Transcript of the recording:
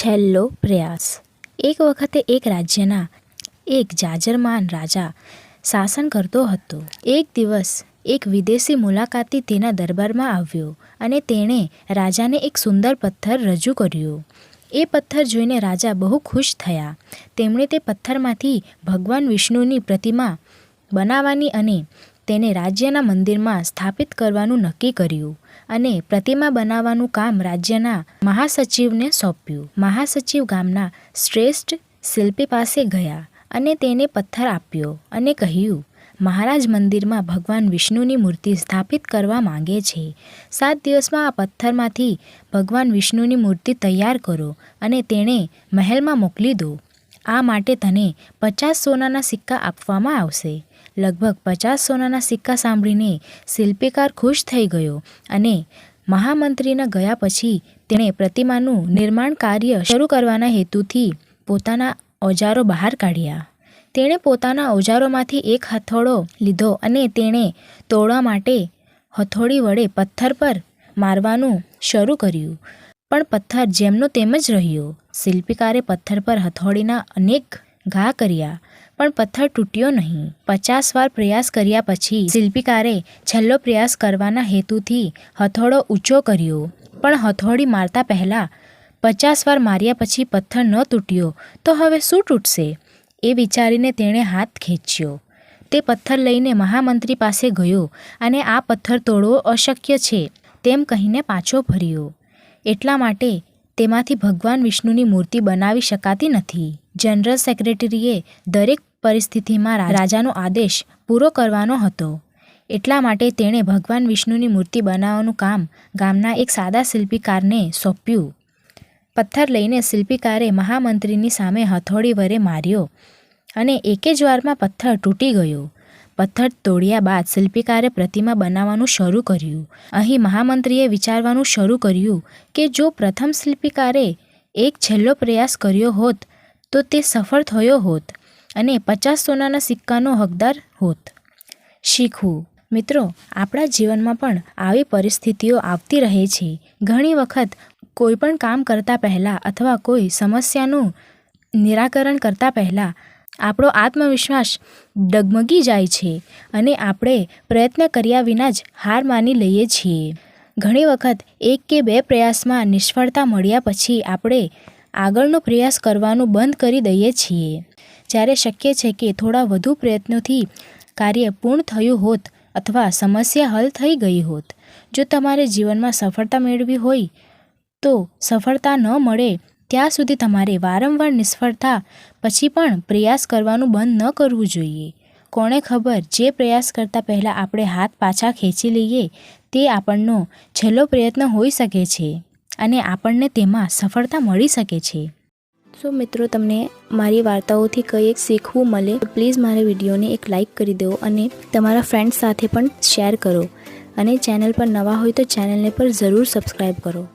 છેલ્લો પ્રયાસ. એક વખતે એક રાજ્યના એક જાજરમાન રાજા શાસન કરતો હતો. એક દિવસ એક વિદેશી મુલાકાતી તેના દરબારમાં આવ્યો અને તેણે રાજાને એક સુંદર પથ્થર રજૂ કર્યો. એ પથ્થર જોઈને રાજા બહુ ખુશ થયા. તેમણે તે પથ્થરમાંથી ભગવાન વિષ્ણુની પ્રતિમા બનાવવાની અને તેને રાજ્યના મંદિરમાં સ્થાપિત કરવાનું નક્કી કર્યું અને પ્રતિમા બનાવવાનું કામ રાજ્યના મહાસચિવને સોંપ્યું. મહાસચિવ ગામના શ્રેષ્ઠ શિલ્પી પાસે ગયા અને તેને પથ્થર આપ્યો અને કહ્યું, મહારાજ મંદિરમાં ભગવાન વિષ્ણુની મૂર્તિ સ્થાપિત કરવા માંગે છે. સાત દિવસમાં આ પથ્થરમાંથી ભગવાન વિષ્ણુની મૂર્તિ તૈયાર કરો અને તેણે મહેલમાં મોકલી દો. આ માટે તને પચાસ સોનાના સિક્કા આપવામાં આવશે. લગભગ પચાસ સોનાના સિક્કા સાંભળીને શિલ્પીકાર ખુશ થઈ ગયો અને મહામંત્રીના ગયા પછી તેણે પ્રતિમાનું નિર્માણ કાર્ય શરૂ કરવાના હેતુથી પોતાના ઓજારો બહાર કાઢ્યા. તેણે પોતાના ઓજારોમાંથી એક હથોડો લીધો અને તેણે તોડવા માટે હથોડી વડે પથ્થર પર મારવાનું શરૂ કર્યું. પણ પથ્થર જેમનો તેમ જ રહ્યો. શિલ્પીકારે પથ્થર પર હથોડીના અનેક ઘા કર્યા, પણ પથ્થર તૂટ્યો નહીં. પચાસ વાર પ્રયાસ કર્યા પછી શિલ્પીકારે છેલ્લો પ્રયાસ કરવાના હેતુથી હથોડો ઊંચો કર્યો, પણ હથોડી મારતા પહેલાં પચાસ વાર માર્યા પછી પથ્થર ન તૂટ્યો, તો હવે શું તૂટશે? એ વિચારીને તેણે હાથ ખેંચ્યો. તે પથ્થર લઈને મહામંત્રી પાસે ગયો અને આ પથ્થર તોડવો અશક્ય છે, તેમ કહીને પાછો ફર્યો. એટલા માટે તેમાંથી ભગવાન વિષ્ણુની મૂર્તિ બનાવી શકાતી નથી. જનરલ સેક્રેટરીએ દરેક પરિસ્થિતિમાં રાજાનો આદેશ પૂરો કરવાનો હતો. એટલા માટે તેણે ભગવાન વિષ્ણુની મૂર્તિ બનાવવાનું કામ ગામના એક સાદા શિલ્પીકારને સોંપ્યું. પથ્થર લઈને શિલ્પીકારે મહામંત્રીની સામે હથોડી વરે માર્યો અને એકે જ વારમાં પથ્થર તૂટી ગયો. પથ્થર તોડ્યા બાદ શિલ્પીકારે પ્રતિમા બનાવવાનું શરૂ કર્યું. અહીં મહામંત્રીએ વિચારવાનું શરૂ કર્યું કે જો પ્રથમ શિલ્પીકારે એક છેલ્લો પ્રયાસ કર્યો હોત, તો તે સફળ થયો હોત અને પચાસ સોનાના સિક્કાનો હકદાર હોત. શીખવું. મિત્રો, આપણા જીવનમાં પણ આવી પરિસ્થિતિઓ આવતી રહે છે. ઘણી વખત કોઈ પણ કામ કરતાં પહેલાં અથવા કોઈ સમસ્યાનું નિરાકરણ કરતાં પહેલાં આપણો આત્મવિશ્વાસ ડગમગી જાય છે અને આપણે પ્રયત્ન કર્યા વિના જ હાર માની લઈએ છીએ. ઘણી વખત એક કે બે પ્રયાસમાં નિષ્ફળતા મળ્યા પછી આપણે આગળનો પ્રયાસ કરવાનું બંધ કરી દઈએ છીએ. જ્યારે શક્ય છે કે થોડા વધુ પ્રયત્નોથી કાર્ય પૂર્ણ થયું હોત અથવા સમસ્યા હલ થઈ ગઈ હોત. જો તમારે જીવનમાં સફળતા મેળવી હોય તો સફળતા ન મળે ત્યાં સુધી તમારે વારંવાર નિષ્ફળતા પછી પણ પ્રયાસ કરવાનું બંધ ન કરવું જોઈએ. કોણે ખબર જે પ્રયાસ કરતાં પહેલાં આપણે હાથ પાછા ખેંચી લઈએ, તે આપણનો છેલ્લો પ્રયત્ન હોઈ શકે છે અને આપણને તેમાં સફળતા મળી શકે છે. સો મિત્રો, તમને મારી વાર્તાઓથી કંઈક શીખવું મળે, તો પ્લીઝ મારા વિડીયોને એક લાઇક કરી દો અને તમારા ફ્રેન્ડ્સ સાથે પણ શેર કરો. અને ચેનલ પર નવા હોય તો ચેનલને પર જરૂર સબસ્ક્રાઈબ કરો.